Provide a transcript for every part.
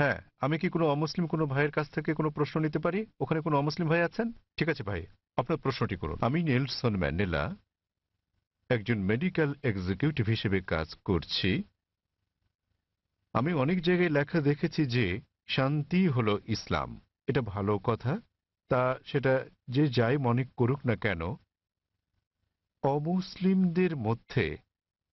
হ্যাঁ আমি কি কোনো অমুসলিম কোনো ভাইয়ের কাছ থেকে কোনো প্রশ্ন নিতে পারি? ওখানে কোনো অমুসলিম ভাই আছেন? ঠিক আছে ভাই, আপনার প্রশ্নটি করুন। আমি নেলসন ম্যান্ডেলা, একজন মেডিকেল এক্সিকিউটিভ হিসেবে কাজ করছি। আমি অনেক জায়গায় লেখা দেখেছি যে শান্তি হলো ইসলাম। এটা ভালো কথা। তা সেটা যে যাই মনে করুক না কেন, অমুসলিমদের মধ্যে,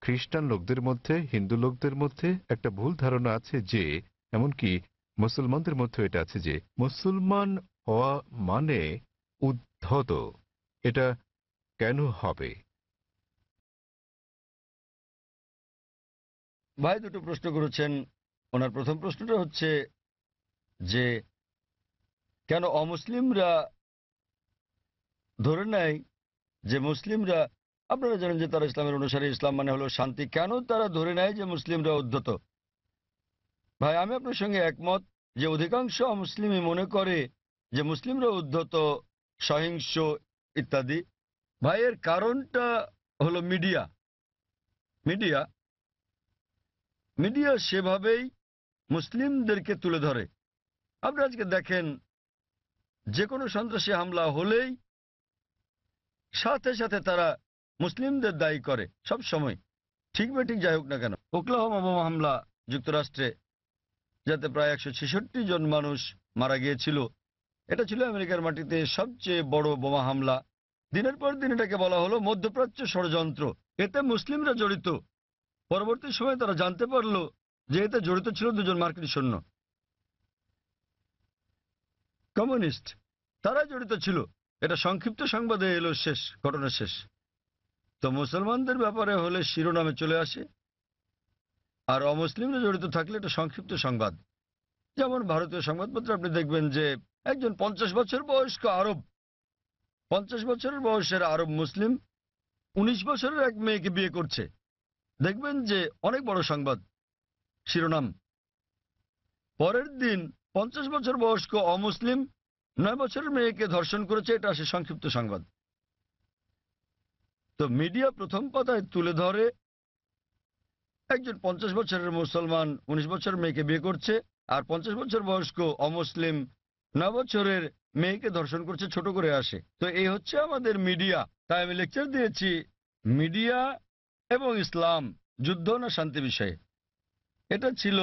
খ্রিস্টান লোকদের মধ্যে, হিন্দু লোকদের মধ্যে একটা ভুল ধারণা আছে যে এমনকি মুসলমানদের মধ্যে এটা আছে যে মুসলমান হওয়া মানে উদ্ধত। এটা কেন হবে? ভাই দুটো প্রশ্ন করেছেন। ওনার প্রথম প্রশ্নটা হচ্ছে যে, কেন অমুসলিমরা ধরে নেয় যে মুসলিমরা, আপনারা জানেন যে তারা ইসলামের অনুসারে, ইসলাম মানে হলো শান্তি। কেন তারা ধরে নেয় যে মুসলিমরা উদ্ধত? ভাই, আমি আপনার সঙ্গে একমত যে অধিকাংশ অমুসলিমই মনে করে যে মুসলিমরা উদ্ধত, সহিংস ইত্যাদি। ভাইয়ের কারণটা হলো মিডিয়া। মিডিয়া মিডিয়া সেভাবেই মুসলিমদেরকে তুলে ধরে। আপনি আজকে দেখেন যে কোনো সন্ত্রাসী হামলা হলেই সাথে সাথে তারা মুসলিমদের দায়ী করে সব সময় ঠিক বা ঠিক যাই হোক না কেন, ওকলাহোমা হামলা যুক্তরাষ্ট্রে যাতে প্রায় একশো ছেষট্টি জন মানুষ মারা গিয়েছিল। এটা ছিল আমেরিকার মাটিতে সবচেয়ে বড় বোমা হামলা। দিনের পর দিন এটাকে বলা হলো মধ্যপ্রাচ্য ষড়যন্ত্র। এতে মুসলিমরা জড়িত। পরবর্তী সময়ে তারা জানতে পারল যে এতে জড়িত ছিল দুজন মার্কিন সৈন্য। কমিউনিস্ট তারা জড়িত ছিল। এটা সংক্ষিপ্ত সংবাদে এলো শেষ, ঘটনা শেষ। তো মুসলমানদের ব্যাপারে হলে শিরোনামে চলে আসে। আর অমুসলিমরা জড়িত থাকলে এটা সংক্ষিপ্ত সংবাদ। যেমন ভারতীয় সংবাদপত্রে আপনি দেখবেন যে একজন পঞ্চাশ বছর বয়স্ক আরব, পঞ্চাশ বছরের বয়সের আরব মুসলিম উনিশ বছরের এক মেয়েকে বিয়ে করছে। দেখবেন যে অনেক বড় সংবাদ শিরোনাম। পরের দিন পঞ্চাশ বছর বয়স্ক অমুসলিম নয় বছরের মেয়েকে ধর্ষণ করেছে, এটা আসে সংক্ষিপ্ত সংবাদ। তো মিডিয়া প্রথম পাতায় তুলে ধরে একজন পঞ্চাশ বছরের মুসলমান, উনিশ বছর মেয়েকে বিয়ে করছে, আর পঞ্চাশ বছর বয়স্ক অমুসলিম নয় বছরের মেয়েকে ধর্ষণ করছে, ছোট করে আসে। তো এই হচ্ছে আমাদের মিডিয়া। তাই আমি লেকচার দিয়েছি, মিডিয়া এবং ইসলাম, যুদ্ধ না শান্তি বিষয়ে। এটা ছিল,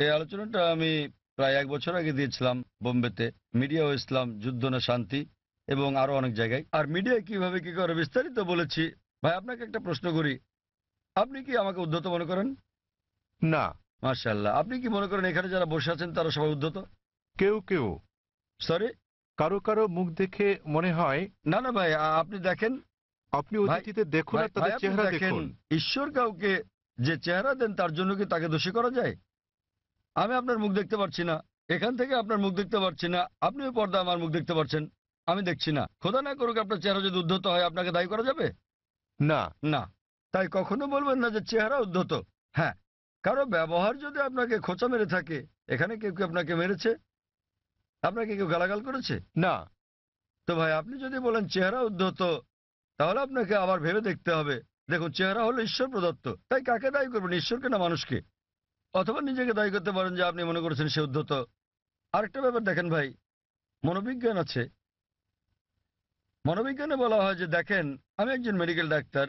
এই আলোচনাটা আমি প্রায় এক বছর আগে দিয়েছিলাম বোম্বেতে, মিডিয়া ও ইসলাম, যুদ্ধ না শান্তি, এবং আরও অনেক জায়গায়। আর মিডিয়া কীভাবে কি করে বিস্তারিত বলেছি, ভাই, আপনাকে একটা প্রশ্ন করি। আপনি কি আমাকে উদ্ধত মনে করেন? না। মার্শাল্লাহ আপনি কি মনে করেন এখানে যারা বসে আছেন তারা সবাই উদ্ধত? কেউ কেউ। সরি কারও কারও মুখ দেখে মনে হয় না না ভাই আপনি দেখেন। আপনি অতিথিতে দেখুন আর তাদের চেহারা দেখেন, ঈশ্বর কাউকে যে চেহারা দেন তার জন্য কি তাকে দোষী করা যায়? আমি আপনার মুখ দেখতে পাচ্ছি না। এখান থেকে আপনার মুখ দেখতে পাচ্ছি না। আপনিও পর্দা আমার মুখ দেখতে পাচ্ছেন আমি দেখছি না। খোদা না করুক আপনার চেহারা যদি উদ্ধত হয় আপনাকে দায়ী করা যাবে? না। না। তাই কখনো বলবেন না যে চেহারা উদ্ধত। হ্যাঁ কারও ব্যবহার যদি আপনাকে খোঁচা মেরে থাকে এখানে কেউ কেউ আপনাকে মেরেছে? আপনাকে কেউ গালাগাল করেছে? না। তো ভাই আপনি যদি বলেন চেহারা উদ্ধত তাহলে আপনাকে আবার ভেবে দেখতে হবে। দেখুন চেহারা হলো ঈশ্বর প্রদত্ত। তাই কাকে দায়ী করবেন ঈশ্বরকে না মানুষকে? অথবা নিজেকে দায়ী করতে পারেন যে আপনি মনে করেছেন সে উদ্ধত। আরেকটা ব্যাপার দেখেন ভাই মনোবিজ্ঞান আছে। মনোবিজ্ঞানে বলা হয় যে দেখেন আমি একজন মেডিকেল ডাক্তার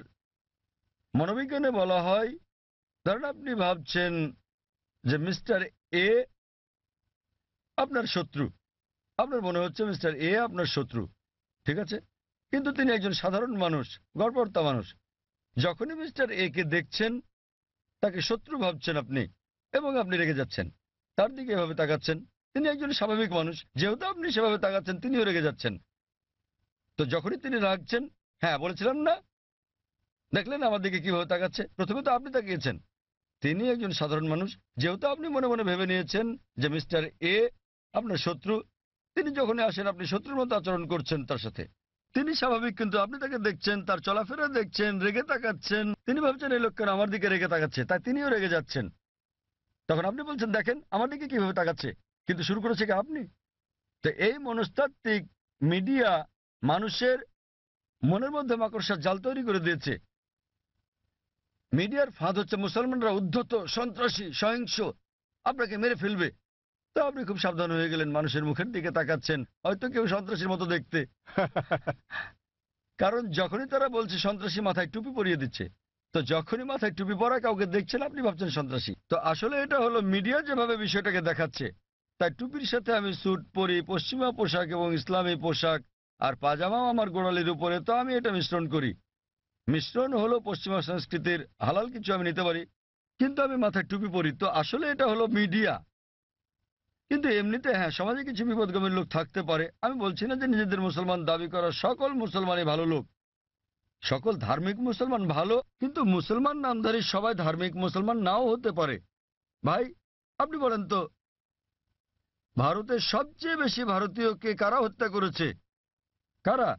মনোবিজ্ঞানে বলা হয়, ধরেন আপনি ভাবছেন যে মিস্টার এ আপনার শত্রু। আপনার মনে হচ্ছে মিস্টার এ আপনার শত্রু। ঠিক আছে? কিন্তু তিনি একজন সাধারণ মানুষ, গড়পড়তা মানুষ। যখনই মিস্টার এ কে দেখছেন, তাকে শত্রু ভাবছেন আপনি এবং আপনি রেগে যাচ্ছেন। তার দিকে এভাবে তাকাচ্ছেন। তিনি একজন স্বাভাবিক মানুষ, যেহেতু আপনি সেভাবে তাকাচ্ছেন, তিনিও রেগে যাচ্ছেন। তো যখনই তিনি রাখছেন হ্যাঁ বলেছিলাম না দেখলেন আমার দিকে কীভাবে তাকাচ্ছে? প্রথমে তো আপনি তাকিয়েছেন। তিনি একজন সাধারণ মানুষ, যেহেতু আপনি মনে মনে ভেবে নিয়েছেন যে মিস্টার এ আপনার শত্রু, তিনি যখনই আসেন আপনি শত্রুর মতো আচরণ করছেন তার সাথে। তিনি স্বাভাবিক, কিন্তু আপনি তাকে দেখছেন, তার চলাফেরা দেখছেন, রেগে তাকাচ্ছেন। তিনি ভাবছেন, এই লোকটা আমার দিকে রেগে তাকাচ্ছে। তাই তিনিও রেগে যাচ্ছেন। তখন আপনি বলছেন, দেখেন, আমার দিকে কীভাবে তাকাচ্ছে? কিন্তু শুরু করেছে কি আপনি? তো এই মনস্তাত্ত্বিক মিডিয়া মানুষের মনের মধ্যে মাকড়সার জাল তৈরি করে দিয়েছে। মিডিয়ার ফাঁদ হচ্ছে মুসলমানরা উদ্ধত, সন্ত্রাসী, সহিংস। আপনাকে মেরে ফেলবে। তো আপনি খুব সাবধান হয়ে গেলেন, মানুষের মুখের দিকে তাকাচ্ছেন। হয়তো কেউ সন্ত্রাসীর মতো দেখতে। কারণ যখনই তারা বলছে সন্ত্রাসী মাথায় টুপি পরিয়ে দিচ্ছে, তো যখনই মাথায় টুপি পরা কাউকে দেখছেন, আপনি ভাবছেন সন্ত্রাসী। তো আসলে এটা হলো মিডিয়া যেভাবে বিষয়টাকে দেখাচ্ছে, তাই টুপির সাথে আমি স্যুট পরি, পশ্চিমা পোশাক এবং ইসলামী পোশাক, আর পাজামাও আমার গোড়ালির উপরে, তো আমি এটা মিশ্রণ করি। মিশ্রণ হলো পশ্চিমা সংস্কৃতির, হালাল কিছু আমি নিতে পারি, কিন্তু আমি মাথায় টুপি পরি। তো আসলে এটা হলো মিডিয়া। কিন্তু এমনিতে হ্যাঁ সমাজে কিছু বিপদগামীর লোক থাকতে পারে। আমি বলছি না যে নিজেদের মুসলমান দাবি করা সকল মুসলমানই ভালো লোক। সকল ধার্মিক মুসলমান ভালো, কিন্তু মুসলমান নামধারী সবাই ধার্মিক মুসলমান নাও হতে পারে। ভাই, আপনি বলেন তো, ভারতের সবচেয়ে বেশি ভারতীয়কে কারা হত্যা করেছে? কারা?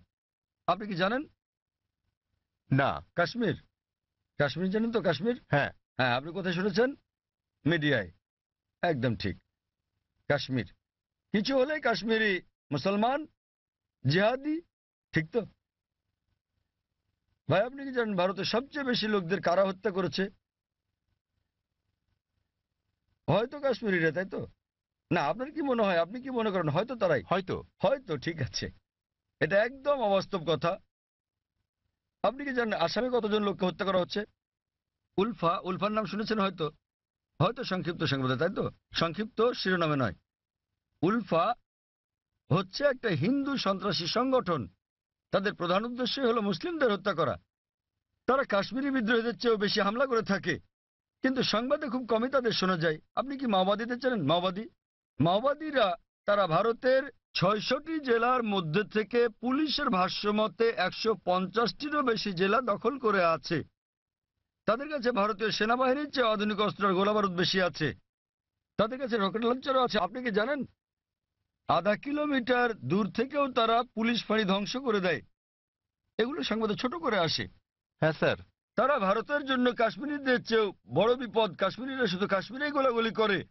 আপনি কি জানেন? না। কাশ্মীর? কাশ্মীর জানেন তো কাশ্মীর? হ্যাঁ। হ্যাঁ আপনি কোথায় শুনেছেন? মিডিয়ায়। একদম ঠিক। কাশ্মীর। কিছু হলে কাশ্মীরি মুসলমান জিহাদি ঠিক তো? ভাই আপনি কি জানেন ভারতের সবচেয়ে বেশি লোকদের কারা হত্যা করেছে? হয়তো কাশ্মীরিরা তাই তো? না আপনার কি মনে হয়? আপনি কি মনে করেন? হয়তো তারাই। হয়তো। হয়তো ঠিক আছে। এটা একদম অবাস্তব কথা। আপনি কি জানেন আসামে কতজন লোককে হত্যা করা হচ্ছে? উলফা, উলফার নাম শুনেছেন হয়তো? হয়তো সংক্ষিপ্ত সংবাদে, তাই তো? সংক্ষিপ্ত শিরোনামে নয়। উলফা হচ্ছে একটা হিন্দু সন্ত্রাসী সংগঠন। তাদের প্রধান উদ্দেশ্য হলো মুসলিমদের হত্যা করা। তারা কাশ্মীরি বিদ্রোহীদের চেয়েও বেশি হামলা করে থাকে। কিন্তু সংবাদে খুব কমই তাদের শোনা যায়। আপনি কি মাওবাদীদের জানেন মাওবাদী? মাওবাদীরা তারা ভারতের ছয়শটি জেলার মধ্যে থেকে পুলিশের ভাষ্যমতে একশো পঞ্চাশটিরও বেশি জেলা দখল করে আছে। তাদের কাছে ভারতীয় সেনাবাহিনীর চেয়ে আধুনিক অস্ত্র আর গোলাবারুদ বেশি আছে। তাদের কাছে রকেট লঞ্চারও আছে। আপনি কি জানেন? আধা কিলোমিটার দূর থেকেও তারা পুলিশ ফাঁড়ি ধ্বংস করে দেয়। এগুলো সংবাদে ছোট করে আসে। হ্যাঁ স্যার। তারা ভারতের জন্য কাশ্মীরিদের চেয়েও বড় বিপদ। কাশ্মীরিরা শুধু কাশ্মীরেই গোলাগুলি করে।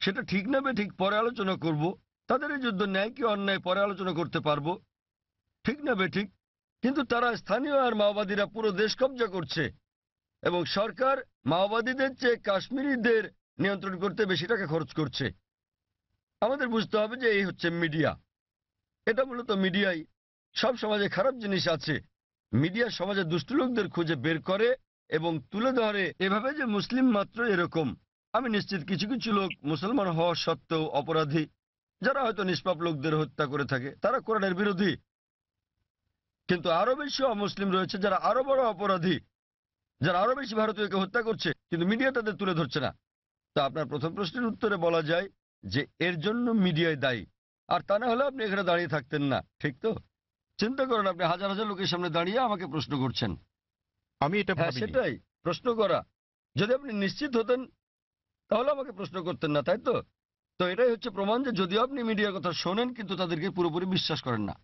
সেটা ঠিক না ঠিক পরে আলোচনা করব। তাদের এই যুদ্ধ ন্যায় কি অন্যায় পরে আলোচনা করতে পারব? ঠিক না ঠিক? কিন্তু তারা স্থানীয় আর মাওবাদীরা পুরো দেশ কবজা করছে। এবং সরকার মাওবাদীদের চেয়ে কাশ্মীরিদের নিয়ন্ত্রণ করতে বেশি টাকা খরচ করছে। আমাদের বুঝতে হবে যে এই হচ্ছে মিডিয়া। এটা মূলত মিডিয়াই। সব সমাজে খারাপ জিনিস আছে। মিডিয়া সমাজে দুষ্টু লোকদের খুঁজে বের করে এবং তুলে ধরে। এভাবে যে মুসলিম মাত্র এরকম। আমি নিশ্চিত কিছু কিছু লোক মুসলমান হওয়া সত্ত্বেও অপরাধী। যারা হয়তো নিষ্পাপ লোকদের হত্যা করে থাকে তারা কোরআনের বিরোধী। কিন্তু আরও বেশি অমুসলিম রয়েছে যারা আরও বড় অপরাধী যারা আরও বেশি ভারতীয়কে হত্যা করছে কিন্তু মিডিয়া তাদের তুলে ধরছে না। তা আপনার প্রথম প্রশ্নের উত্তরে বলা যায় যে এর জন্য মিডিয়ায় দায়ী। আর তা না হলে আপনি এখানে দাঁড়িয়ে থাকতেন না ঠিক তো? চিন্তা করেন আপনি হাজার হাজার লোকের সামনে দাঁড়িয়ে আমাকে প্রশ্ন করছেন। আমি এটা হ্যাঁ সেটাই প্রশ্ন করা। যদি আপনি নিশ্চিত হতেন তাহলে আমাকে প্রশ্ন করতেন না তাই তো? তো এটাই হচ্ছে প্রমাণ যে যদিও আপনি মিডিয়ার কথা শোনেন, কিন্তু তাদেরকে পুরোপুরি বিশ্বাস করেন না।